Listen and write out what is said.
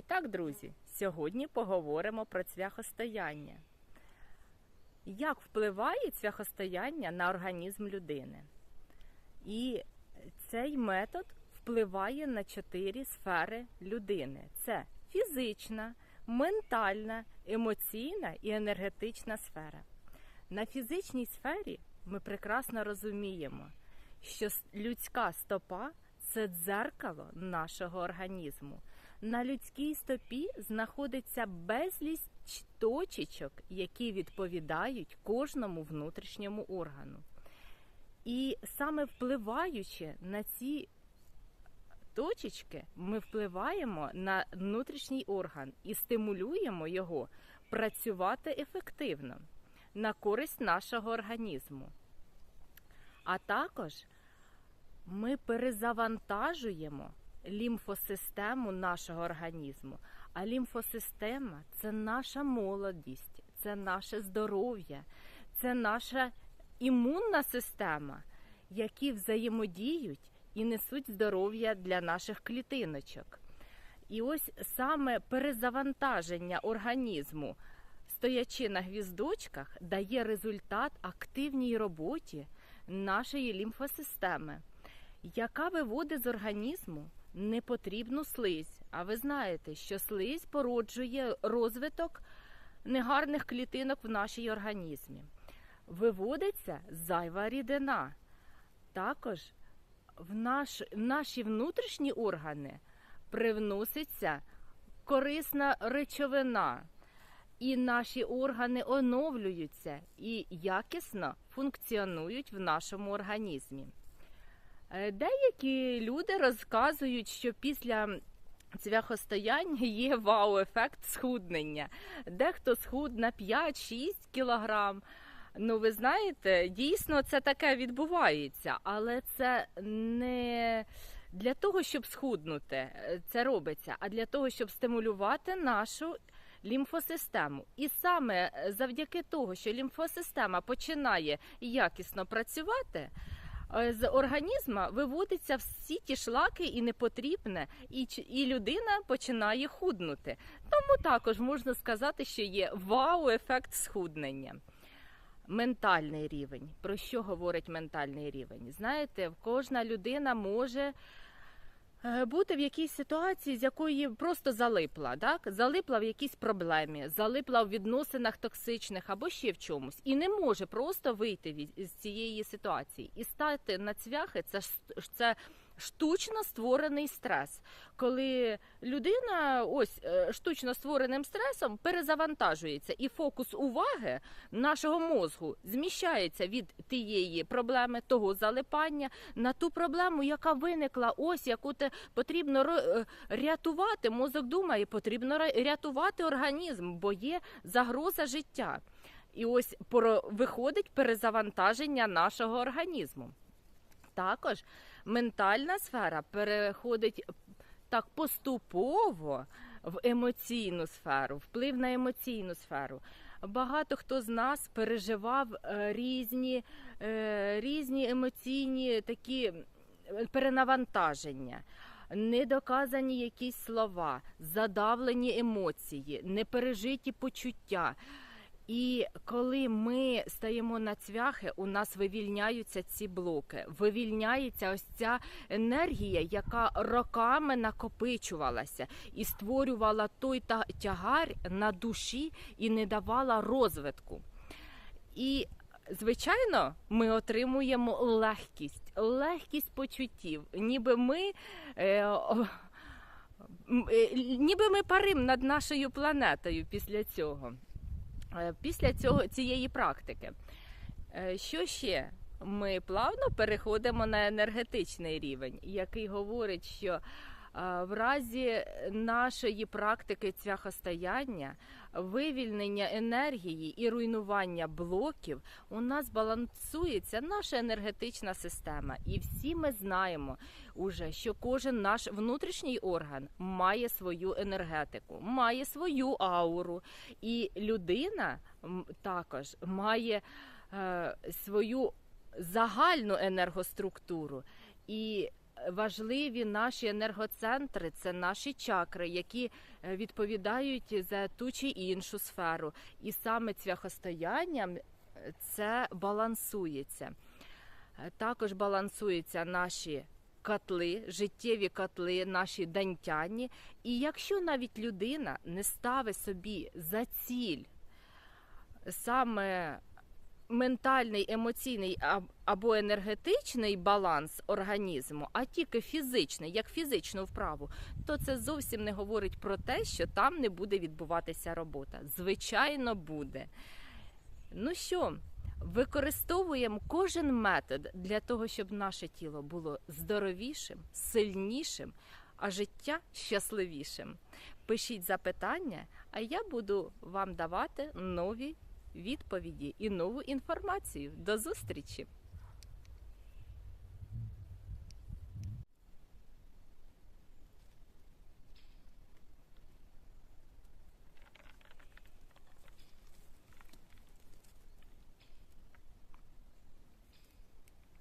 І так, друзі, сьогодні поговоримо про цвяхостояння. Як впливає цвяхостояння на організм людини? І цей метод впливає на чотири сфери людини: це фізична, ментальна, емоційна і енергетична сфера. На фізичній сфері ми прекрасно розуміємо, що людська стопа це дзеркало нашого організму. На людській стопі знаходиться безліч точечок, які відповідають кожному внутрішньому органу. І саме впливаючи на ці точечки, ми впливаємо на внутрішній орган і стимулюємо його працювати ефективно на користь нашого організму. А також ми перезавантажуємо лімфосистему нашого організму. А лімфосистема це наша молодість, це наше здоров'я, це наша імунна система, які взаємодіють і несуть здоров'я для наших клітиночок. І ось саме перезавантаження організму, стоячи на гвіздочках, дає результат активній роботі нашої лімфосистеми, яка виводить з організму непотрібну слизь. А ви знаєте, що слизь породжує розвиток негарних клітинок в нашій організмі. Виводиться зайва рідина. Також в, наш, в наші внутрішні органи привноситься корисна речовина, і наші органи оновлюються і якісно функціонують в нашому організмі. Е, Деякі люди розказують, що після цвяхостояння є вау-ефект схуднення. Дехто схуд на 5-6 кілограм. Ну, ви знаєте, дійсно це таке відбувається, але це не для того, щоб схуднути, е, це робиться, а для того, щоб стимулювати нашу лімфосистему. І саме е, завдяки того, що лімфосистема починає якісно працювати. Е, З організму виводяться всі ті шлаки і непотрібне, і, і людина починає худнути. Тому також можна сказати, що є вау-ефект схуднення. Ментальний рівень. Про що говорить ментальний рівень? Знаєте, кожна людина може бути в якійсь ситуації, з якої просто залипла, так? залипла в якійсь проблемі, залипла в відносинах токсичних або ще в чомусь, і не може просто вийти від- з цієї ситуації. І стати на цвяхи це, це штучно створений стрес, коли людина ось е, штучно створеним стресом перезавантажується, і фокус уваги нашого мозку зміщається від тієї проблеми, того залипання на ту проблему, яка виникла, ось яку те потрібно е, рятувати. Мозок думає, потрібно рятувати організм, бо є загроза життя. І ось виходить перезавантаження нашого організму. Також ментальна сфера переходить так поступово в емоційну сферу, вплив на емоційну сферу. Багато хто з нас переживав е, різні, е, різні емоційні такі перенавантаження. Недоказані якісь слова, задавлені емоції, непережиті почуття. І коли ми стаємо на цвяхи, у нас вивільняються ці блоки, вивільняється ось ця енергія, яка роками накопичувалася і створювала той тягар на душі і не давала розвитку. І Звичайно, ми отримуємо легкість, легкість почуттів, ніби ми, е, е, ніби ми парим над нашою планетою після цього після цього цієї практики. Е, Що ще? Ми плавно переходимо на енергетичний рівень, який говорить, що е, в разі нашої практики цвяхостояння, вивільнення енергії і руйнування блоків, у нас балансується наша енергетична система. І всі ми знаємо уже, що кожен наш внутрішній орган має свою енергетику, має свою ауру, і людина також має е, свою загальну енергоструктуру. І важливі наші енергоцентри, це наші чакри, які е, відповідають за ту чи іншу сферу. І саме цвяхостоянням е, це балансується. Е, Також балансуються наші котли, життєві котли, наші дантяні. І якщо навіть людина не ставить собі за ціль саме ментальний, емоційний або енергетичний баланс організму, а тільки фізичний, як фізичну вправу, то це зовсім не говорить про те, що там не буде відбуватися робота. Звичайно, буде. Ну що, використовуємо кожен метод для того, щоб наше тіло було здоровішим, сильнішим, а життя щасливішим. Пишіть запитання, а я буду вам давати нові відповіді і нову інформацію. До зустрічі!